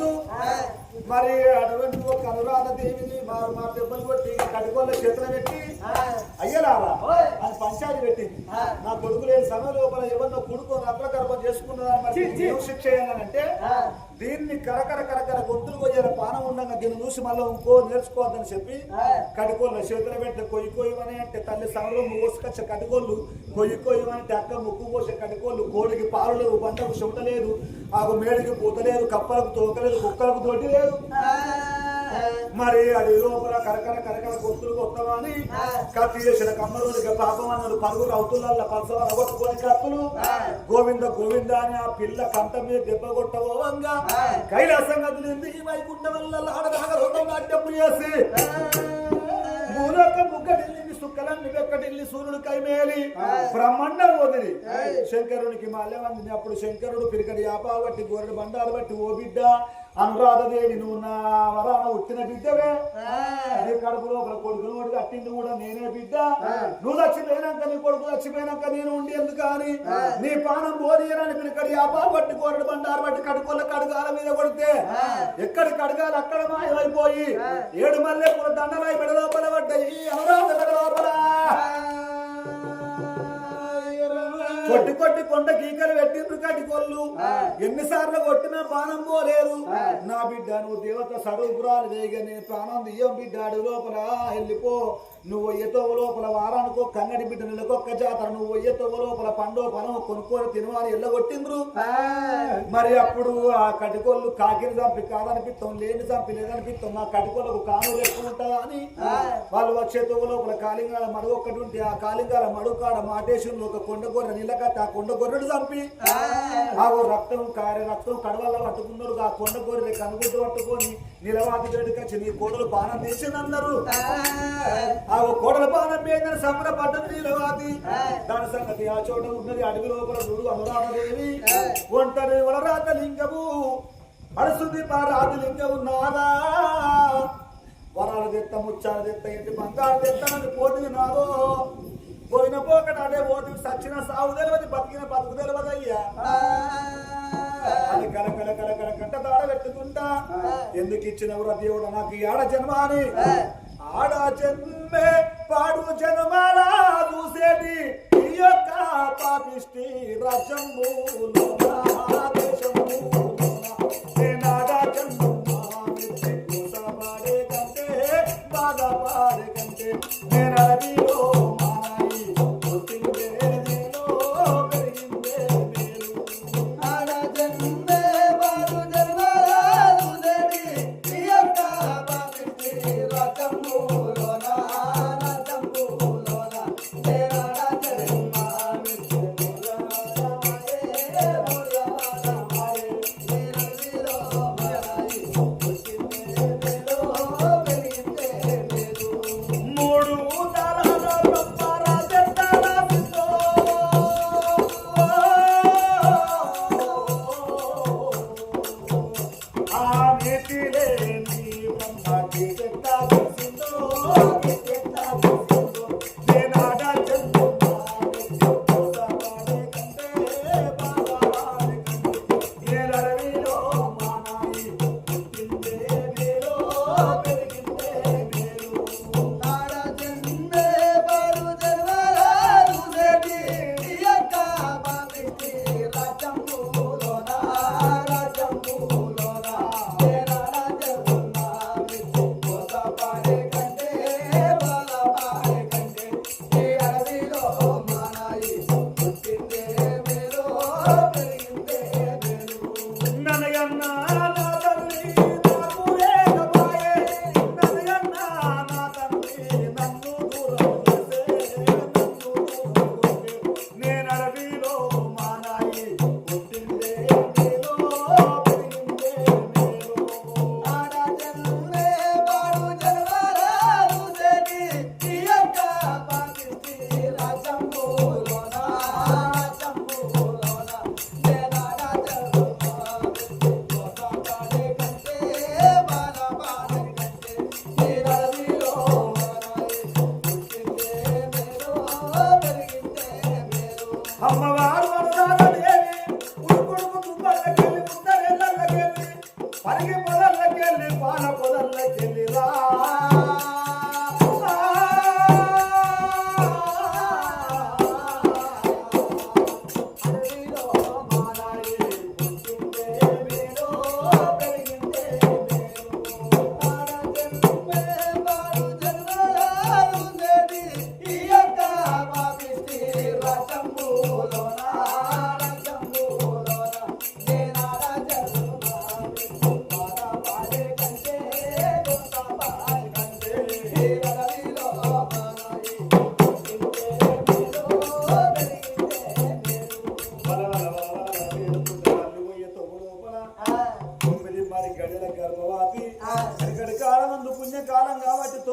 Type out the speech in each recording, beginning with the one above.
అర్రాజు మరి అటువంటి ఒక అనురాధ దేవిని మా మా దెబ్బలు కొట్టి కడుకోళ్ళ చేతులు పెట్టి అయ్యలారా అది పంచాయతీ పెట్టింది. నా కొడుకు లేని సమయం లోపల ఎవరినో కొడుకు అప్ల గర్భం చేసుకున్నదా మరి ఏం శిక్ష చేయాలంటే దీన్ని కరకర కరకర గొంతులు కొయ్యాల పానం ఉండగా దీన్ని చూసి మళ్ళీ ఇంకో నేర్చుకోవద్దని చెప్పి కడుకోళ్ళ చేతులు పెట్టి కొయ్యి కొయ్యమని అంటే తల్లి సమలో మోసుకొచ్చే కడుకోళ్ళు కొయ్యి కొయ్యమని అక్క ముక్కు పోసే కడుకోళ్ళు కోడికి పాలు లేవు బండకు చెమట లేదు ఆకు మేడికి పూతలేదు కప్పలకు తోకలేదు కుక్కలకు తోటి లేదు. మరి అది లోపల కరకర కరకర గొంతులు కొత్తమని కత్తి చేసిన కమ్మరుడికి పాపం అన్నాడు పరుగులు అవుతుల్ల పలసలు అవగొట్టుకొని కత్తులు. గోవింద గోవింద అని ఆ పిల్ల కంట మీద దెబ్బ కొట్టబోవంగా కైలాసం కదిలింది ఈ వైకుంఠ వల్ల ఆడదాగ రోడ్డు నాట్యం చేసి. భూలోక ముగ్గటిల్లి సుక్కలన్ని వెక్కటిల్లి సూర్యుడు కైమేలి బ్రహ్మాండం వదిలి. శంకరునికి మాల్యమంది అప్పుడు శంకరుడు పిరికడి ఆపాబట్టి గోరెడు బండారు బట్టి ఓ బిడ్డ. అనురాధదేవి నువ్వు నా వరాన ఉట్టిన బిడ్డవే. నీ కడుపు లోపల కొడుకును కూడా కట్టింది కూడా నేనే బిడ్డ. నువ్వు చచ్చిపోయినాక నీ కొడుకు చచ్చిపోయినాక నేను ఉండి ఎందుకు అని? నీ పానం బోధియనని పిరికడి ఆపా బట్టి గోరెడు బండారు బట్టి కడుకోల కడుగాల మీద కొడితే ఎక్కడి కడగాలి? అక్కడ మాయమైపోయి ఏడు మల్లె దండలై మెడ లోపల పడ్డాయి అనురాధ లోపల కొట్టి కొట్టి కొండ కీకలు పెట్టిండ్రు కటికొల్లు ఎన్నిసార్లు కొట్టినా ప్రాణం పోలేదు. నా బిడ్డ నువ్వు దేవత సరుపురాలు వేగనే ప్రాణం దియ్యం బిడ్డ అడుగు లోపల వెళ్ళిపో. నువ్వు ఎతో లోపల వారానికో కంగడి బిడ్డ నెలకొక్క జాతర నువ్వు ఎతో లోపల పండో పనం కొనుక్కొని తినవాని ఎల్లగొట్టిండ్రు? మరి అప్పుడు ఆ కటికోళ్ళు కాకిని చంపి కాదనిపిస్తాం లేని చంపి లేదనిపిస్తాం నా కటికోళ్ళకు కానులు ఎక్కువ ఉంటుందా అని? వాళ్ళు వచ్చే తోవ లోపల కాలింగాల మడుగు ఒక్కటి ఉంటే ఆ కాలింగాల మడుగు కాడ మాటేశ్వరులు ఒక కొండ గొర్రె నీళ్ళకత్తి ఆ కొండ గొర్రెడు చంపి. ఆ. రక్తం కారే రక్తం కడవల్ల పట్టుకున్నారు ఆ కొండ గొర్రె కనుగుడ్డు పట్టుకొని నిలవాతి గడికొచ్చి నీ కోడలు బాణం తీసిందన్నారు ఆ కోడల బాణం మీద సంబరపడ్డది నీలవాతి దాని సంగతి ఆ చోట ఉన్నది అడవి లోపల చూడు అనురాధదేవి ఒంటరి వలరాత లింగము అడుసుది పారాది లింగము నాదా. వరాలు తెత్త ముచ్చాలు తెత్త ఇంటి బంగారు తెత్తనని పోతుంది నాదో పోయిన పోకట అదే పోతుంది సచ్చిన సాగు తెలియదు బతికిన బతుకు తెలియదు అయ్యా అది కల కల కల కల కంట దాడ పెట్టుకుంటా. ఎందుకు ఇచ్చినవురా దేవుడు నాకు ఈ ఆడ జన్మ అని. ఆడ జన్మే పాడు జన్మలా చూసేది. ఈ యొక్క పాపిష్టి రాజ్యములో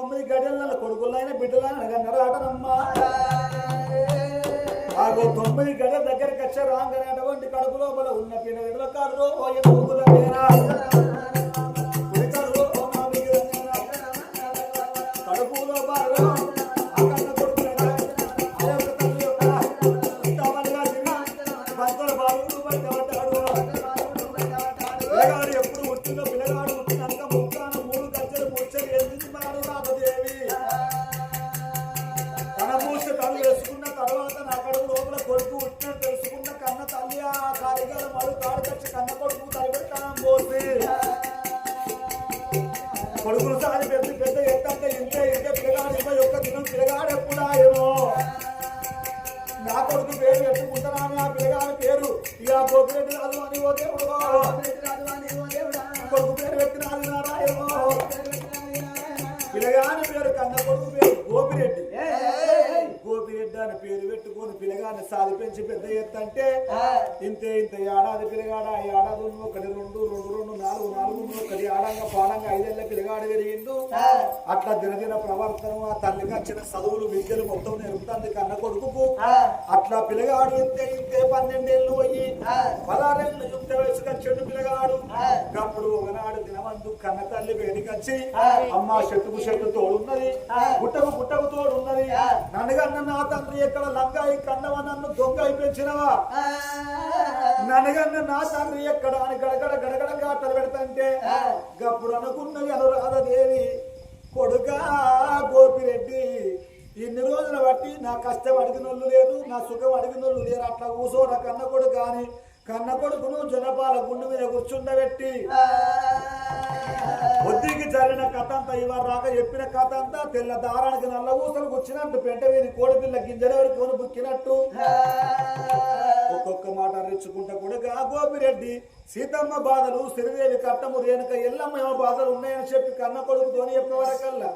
తొమ్మిది గడియల కొడుకులైన బిడ్డలైన కన్నరాటనమ్మా ఆగో తొమ్మిది గడియల దగ్గరికి వచ్చే రాగానే అటువంటి కడుపు లోపల ఉన్న పిన గడల కాదు ఓ ఎదుగుల నేరా? పులికరు ఓ రాదు పిల్లగాని సాది పెంచి పెద్ద ఎత్తంటే ఇంతే ఇంత ఏడాది పిల్లగాడ ఆ ఏడాది ఒకటి రెండు రెండు రెండు నాలుగు నాలుగు ఒకటి ఆడంగా పాడంగా ఐదేళ్ళ పిల్లగాడు పెరిగిండు అట్లా దినదిన ప్రవర్తన ఆ తల్లికి వచ్చిన చదువులు విద్యలు మొత్తం నేర్పుతుంది కన్న కొడుకుకు. అట్లా పిల్లగాడు ఇంతే ఇంతే పన్నెండేళ్ళు పోయి పదహారేళ్ళు యుక్త వయసుగా చెడు పిల్లగాడు. అప్పుడు ఒకనాడు దినమందు కన్న తల్లి వేడికొచ్చి అమ్మ చెట్టుకు చెట్టు తోడున్నది. గుట్టకు గుట్టకు తోడున్నది నన్నగన్న నా తండ్రి ఎక్కడ లంగాయి కన్నవ నన్ను దొంగ పెంచినవా నన్నగన్న నా తండ్రి ఎక్కడ అని గడగడ గడగడ గాటలు పెడతంటే గప్పుడు అనుకున్నది అనురాధదేవి కొడుకా గోపిరెడ్డి ఇన్ని రోజులు బట్టి నా కష్టం అడిగినోళ్ళు లేరు నా సుఖం అడిగినోళ్ళు లేరు. అట్లా కూసోన కన్న కొడుకు కానీ కన్న కొడుకును జనపాల గుండు మీద కూర్చుండబెట్టి జరిగిన కథ అంతా ఇవాళ రాక చెప్పిన కథ అంతా తెల్ల దారానికి నల్ల ఊసలు వచ్చినట్టు పెంట వీరి కోడి పిల్ల గింజలు కొని బుక్కినట్టు. ఒక్కొక్క మాట రెచ్చుకుంటా కూడా గోపిరెడ్డి సీతమ్మ బాధలు సిరిదేవి కట్టము రేణుక ఎల్లమ్మ బాధలు ఉన్నాయని చెప్పి కన్న కొడుకుతోని చెప్పిన వరకల్లా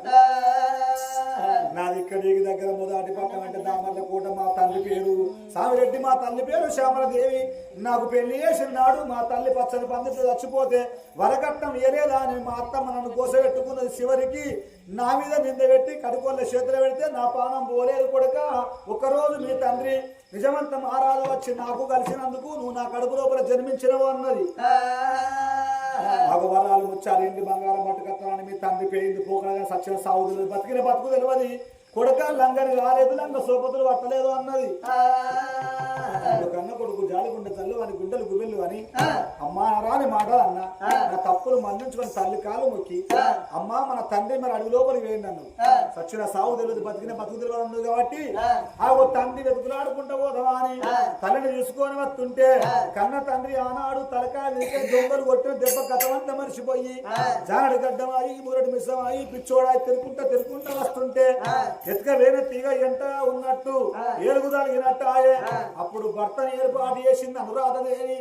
నాది ఇక్కడ దగ్గర మొదటి పట్టణం అంటే దామర్ల కూట మా తల్లి పేరు. సామిరెడ్డి మా తల్లి పేరు శ్యామలదేవి. నాకు పెళ్ళి చేసినాడు మా తల్లి పచ్చని పందిట్లో చచ్చిపోతే వరకట్నం ఏరేదా అని మా అత్తమ్మ నన్ను కోసబెట్టుకున్నది చివరికి నా మీద నింద పెట్టి కడుకోళ్ళ చేతులు పెడితే నా పానం పోలేదు కొడక. ఒకరోజు మీ తండ్రి నిజమంత మారాలు వచ్చి నాకు కలిసినందుకు నువ్వు నా కడుపు లోపల జన్మించినవు అన్నది. మగవరాలు ముచ్చాలు ఇంటి బంగారం పట్టుకత్తానని మీ తండ్రి పేయింది పోకడగా సచ్చిన సాగు తెలియదు బతికిన బతుకు తెలియదు కొడుక లంగని రాలేదు లంగ సోపతులు పట్టలేదు అన్నది. కన్న కొడుకు జాలిగుండ తల్లు అని గుండెలు గుబెళ్ళు అని. అమ్మా రాని మాటలు అన్న. నా తప్పులు మన్నించుకొని తల్లి కాలు మొక్కి అమ్మా మన తండ్రి మరి అడుగు లోపలికి వేయండి అన్ను సచ్చిన సాగు తెలియదు బతికిన బతుకు తెలియదు కాబట్టి ఆ. ఓ తండ్రి వెతుకులాడుకుంటా పోదామా అని తల్లిని తీసుకొని వస్తుంటే కన్న తండ్రి ఆనాడు తలకాయ దొంగలు కొట్టిన దెబ్బ గతమంతా మర్చిపోయి జానడి గడ్డమాయి మూరటి మిసమాయి పిచ్చోడాయి తిరుకుంటా తిరుకుంటా వస్తుంటే ఎత్తుక వేరే తీగ ఎంట ఉన్నట్టు ఏలుగుదలిగినట్టు ఆయే. అప్పుడు భర్తని ఏర్పాటు చేసింది అనురాధదేవి